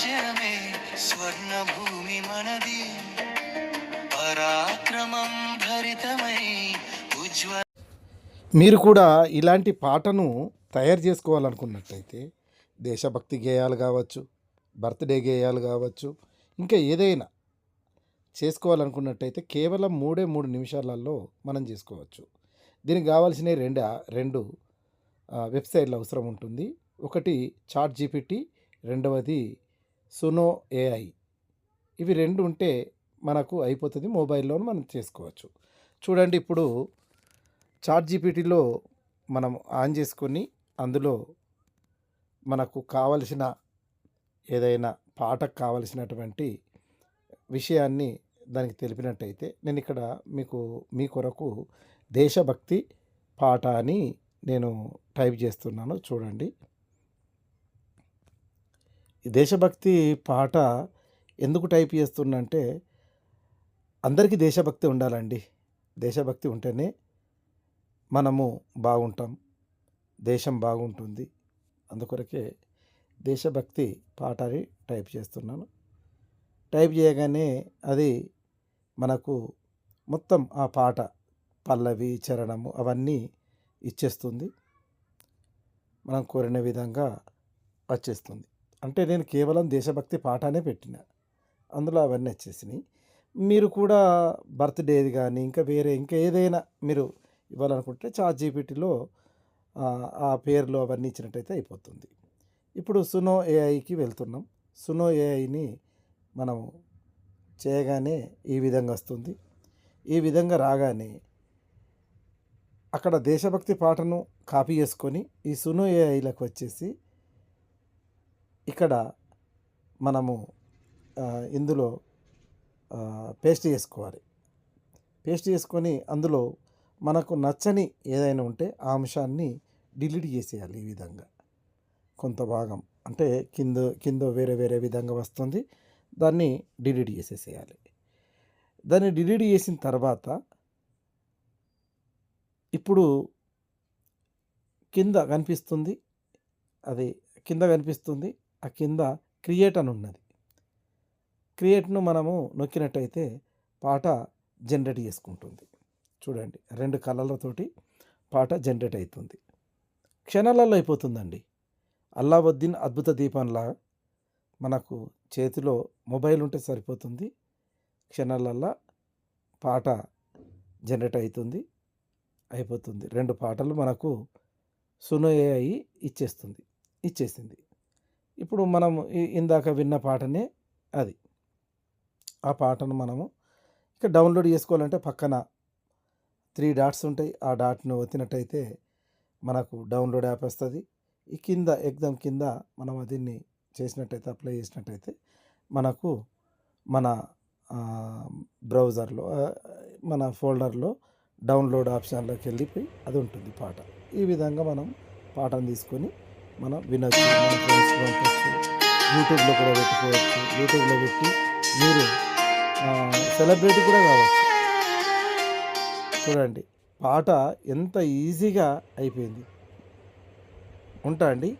రాజ్యమే స్వర్ణ భూమి మనది. పరాక్రమం భరితమై ఉజ్వల మీరు కూడా ఇలాంటి పాటను తయారు చేసుకోవాలనుకున్నట్టయితే దేశభక్తి గేయాలు కావచ్చు బర్త్డే గేయాలు కావచ్చు ఇంకా ఏదైనా చేసుకోవాలనుకున్నట్టయితే కేవలం మూడే మూడు నిమిషాలలో మనం చేసుకోవచ్చు. దీనికి కావాల్సిన రెండు రెండు వెబ్సైట్లు అవసరం ఉంటుంది. ఒకటి చాట్ జీపీటీ రెండవది సునో ఏఐ ఇవి రెండు ఉంటే మనకు అయిపోతుంది మొబైల్లో మనం చేసుకోవచ్చు. చూడండి ఇప్పుడు చాట్ జీపీటీలో మనం ఆన్ చేసుకొని అందులో మనకు కావలసిన ఏదైనా పాటకు కావలసినటువంటి విషయాన్ని దానికి తెలిపినట్టయితే నేను ఇక్కడ మీకు మీ కొరకు దేశభక్తి పాట అని నేను టైప్ చేస్తున్నాను. చూడండి. దేశభక్తి పాట ఎందుకు టైప్ చేస్తున్నా అందరికీ దేశభక్తి ఉండాలండి. దేశభక్తి ఉంటేనే మనము బాగుంటాం. దేశం బాగుంటుంది. అందుకొరకే దేశభక్తి పాట అని టైప్ చేస్తున్నాను. టైప్ చేయగానే అది మనకు మొత్తం ఆ పాట పల్లవి చరణము అవన్నీ ఇచ్చేస్తుంది. మనం కోరిన విధంగా వచ్చేస్తుంది. అంటే నేను కేవలం దేశభక్తి పాటనే పెట్టిన. అందులో అవన్నీ వచ్చేసినాయి. మీరు కూడా బర్త్డేది కానీ ఇంకా వేరే ఇంకా ఏదైనా మీరు ఇవ్వాలనుకుంటే చాట్ జీపీటీలో ఆ పేర్లు అవన్నీ ఇచ్చినట్టయితే అయిపోతుంది. ఇప్పుడు సునో ఏఐకి వెళ్తున్నాం. సునో ఏఐని మనం చేయగానే ఈ విధంగా వస్తుంది. ఈ విధంగా రాగానే అక్కడ దేశభక్తి పాటను కాపీ చేసుకొని ఈ సునో ఏఐలకు వచ్చేసి ఇక్కడ మనము ఇందులో పేస్ట్ చేసుకోవాలి పేస్ట్ చేసుకొని అందులో మనకు నచ్చని ఏదైనా ఉంటే ఆ అంశాన్ని డిలీట్ చేసేయాలి ఈ విధంగా. కొంత భాగం అంటే కింద కింద వేరే వేరే విధంగా వస్తుంది. దాన్ని డిలీట్ చేసేసేయాలి. దాన్ని డిలీట్ చేసిన తర్వాత ఇప్పుడు కింద కనిపిస్తుంది అది కింద కనిపిస్తుంది. ఆ కింద క్రియేట్ అని ఉన్నది. క్రియేట్ను మనము నొక్కినట్టయితే పాట జనరేట్ చేసుకుంటుంది. చూడండి రెండు కళలతోటి పాట జనరేట్ అవుతుంది క్షణాలలో అయిపోతుందండి. అల్లావుద్దీన్ అద్భుత దీపంలా మనకు చేతిలో మొబైల్ ఉంటే సరిపోతుంది. క్షణాలల్లో పాట జనరేట్ అవుతుంది అయిపోతుంది. రెండు పాటలు మనకు సునో అయి ఇచ్చేస్తుంది ఇచ్చేసింది. ఇప్పుడు మనం ఇందాక విన్న పాటనే అది. ఆ పాటను మనము ఇక డౌన్లోడ్ చేసుకోవాలంటే పక్కన త్రీ డాట్స్ ఉంటాయి. ఆ డాట్ను ఒత్తినట్టయితే మనకు డౌన్లోడ్ యాప్ వస్తుంది. ఈ కింద ఎగ్జామ్ కింద మనం దీన్ని చేసినట్టయితే అప్లై చేసినట్టయితే మనకు మన బ్రౌజర్లో మన ఫోల్డర్లో డౌన్లోడ్ ఆప్షన్లోకి వెళ్ళిపోయి అది ఉంటుంది పాట. ఈ విధంగా మనం పాటను తీసుకొని మనం వినొచ్చు మన ఫ్రెండ్స్ పంపచ్చు యూట్యూబ్లో కూడా పెట్టుకోవచ్చు. యూట్యూబ్లో పెట్టి మీరు సెలబ్రిటీ కూడా కావచ్చు. చూడండి పాట ఎంత ఈజీగా అయిపోయింది. ఉంటా అండి?